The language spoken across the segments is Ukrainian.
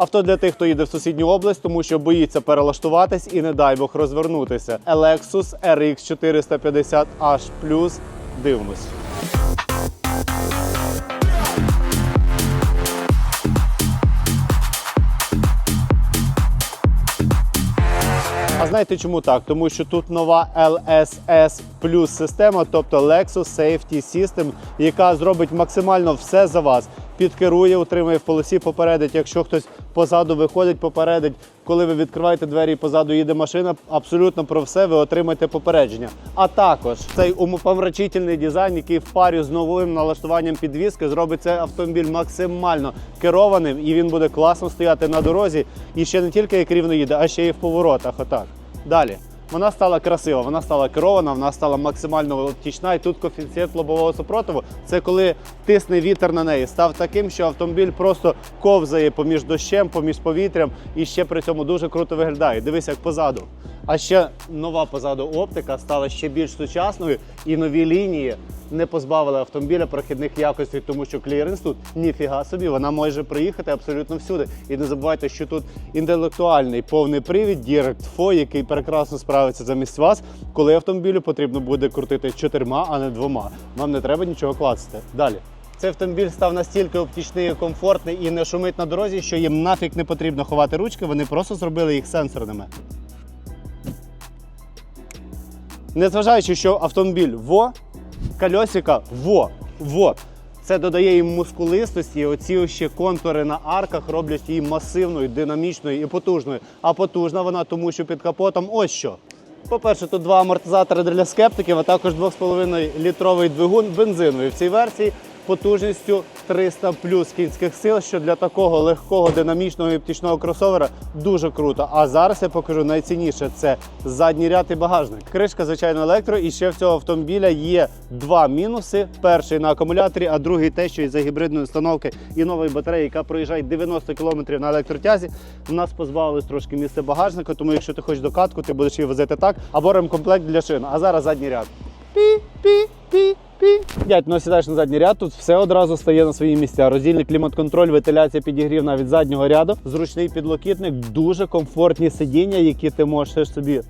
Авто для тих, хто їде в сусідню область, тому що боїться перелаштуватись і не дай Бог розвернутися. Lexus RX 450 H+. Дивимось. А знаєте чому так? Тому що тут нова LSS Plus система, тобто Lexus Safety System, яка зробить максимально все за вас. Підкерує, утримує в полосі, попередить. Якщо хтось позаду виходить, попередить. Коли ви відкриваєте двері і позаду їде машина, абсолютно про все ви отримаєте попередження. А також цей умопомрачительний дизайн, який в парі з новим налаштуванням підвіски, зробить цей автомобіль максимально керованим, і він буде класно стояти на дорозі. І ще не тільки як рівно їде, а ще й в поворотах. Отак. Далі. Вона стала красива, вона стала керована, вона стала максимально тічна. І тут коефіцієнт лобового супротиву це коли тисне вітер на неї, став таким, що автомобіль просто ковзає поміж дощем, поміж повітрям і ще при цьому дуже круто виглядає. Дивись, як позаду. А ще нова позаду оптика стала ще більш сучасною, і нові лінії не позбавили автомобіля прохідних якостей, тому що кліренс тут ніфіга собі, вона може приїхати абсолютно всюди. І не забувайте, що тут інтелектуальний повний привід Direct FO, який прекрасно справиться замість вас, коли автомобілю потрібно буде крутити чотирма, а не двома. Вам не треба нічого клацати. Далі. Цей автомобіль став настільки оптічний, комфортний і не шумить на дорозі, що їм нафіг не потрібно ховати ручки, вони просто зробили їх сенсорними. Незважаючи, що автомобіль ВО, кольосика ВО, ВО. Це додає їм мускулистості, і оці ще контури на арках роблять її масивною, динамічною і потужною. А потужна вона тому, що під капотом ось що. По-перше, тут два амортизатори для скептиків, а також 2,5 літровий двигун бензиновий. В цій версії потужністю 300 плюс кінських сил, що для такого легкого, динамічного і оптичного кросовера дуже круто. А зараз я покажу найцінніше це задній ряд і багажник. Кришка, звичайно, електро, і ще в цього автомобіля є два мінуси: перший на акумуляторі, а другий те, що із-за гібридної установки і нової батареї, яка проїжджає 90 км на електротязі. У нас позбавилось трошки місця багажника, тому якщо ти хочеш докатку, ти будеш її возити так, або ремкомплект для шин. А зараз задній ряд. Пі-пі-пі. Пі. Дядь, ну сідаєш на задній ряд, тут все одразу стає на свої місця. Роздільний клімат-контроль, вентиляція підігрів навіть заднього ряду, зручний підлокітник, дуже комфортні сидіння, які ти можеш собі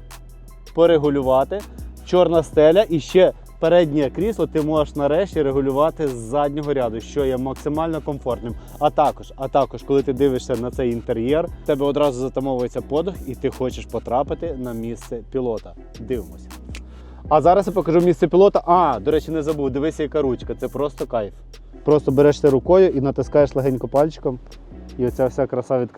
порегулювати. Чорна стеля і ще переднє крісло ти можеш нарешті регулювати з заднього ряду, що є максимально комфортним. А також, а також, коли ти дивишся на цей інтер'єр, тебе одразу затамовується подих, і ти хочеш потрапити на місце пілота. Дивимося. А зараз я покажу місце пілота. А, до речі, не забув. Дивися, яка ручка. Це просто кайф. Просто береш це рукою і натискаєш легенько пальчиком, і оця вся краса відкривається.